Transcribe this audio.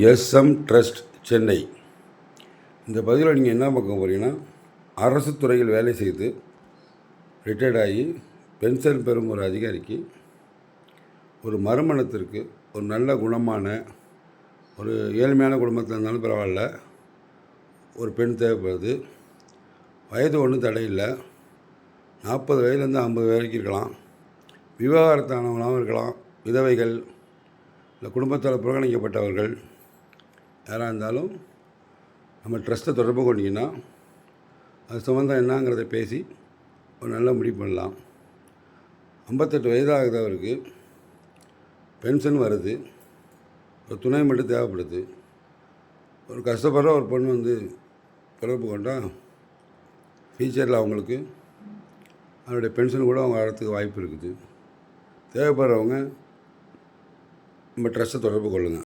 SM trust Chennai. இந்த பதிவில் நீங்கள் என்ன பார்க்க போகிறீங்கன்னா அரசு துறையில் வேலை செய்து ரிட்டையர்ட் ஆகி பென்ஷன் பெறும் ஒரு அதிகாரிக்கு ஒரு மறுமணத்திற்கு ஒரு நல்ல குணமான ஒரு ஏழ்மையான குடும்பத்தில் இருந்தாலும் பரவாயில்ல ஒரு பெண் தேவைப்படுது. வயது ஒன்றும் தடையில்லை. நாற்பது வயதுலேருந்து ஐம்பது வரைக்கும் இருக்கலாம். விவாகரத்தானவங்களாகவும் இருக்கலாம். விதவைகள் இல்லை குடும்பத்தால் புறக்கணிக்கப்பட்டவர்கள் யாராக இருந்தாலும் நம்ம ட்ரஸ்ட்டை தொடர்பு கொண்டீங்கன்னா அது சம்மந்தம் என்னங்கிறத பேசி ஒரு நல்ல முடிவு பண்ணலாம். ஐம்பத்தெட்டு வயதாகிறவருக்கு அவருக்கு. பென்ஷன் வருது. ஒரு துணை மட்டும் தேவைப்படுது. ஒரு கஷ்டப்படுற ஒரு பொண்ணு வந்து தொடர்பு கொண்டால் ஃபியூச்சரில் அவங்களுக்கு அவருடைய பென்ஷன் கூட அவங்க வரத்துக்கு வாய்ப்பு இருக்குது. தேவைப்படுறவங்க நம்ம ட்ரஸ்ட்டை தொடர்பு கொள்ளுங்கள்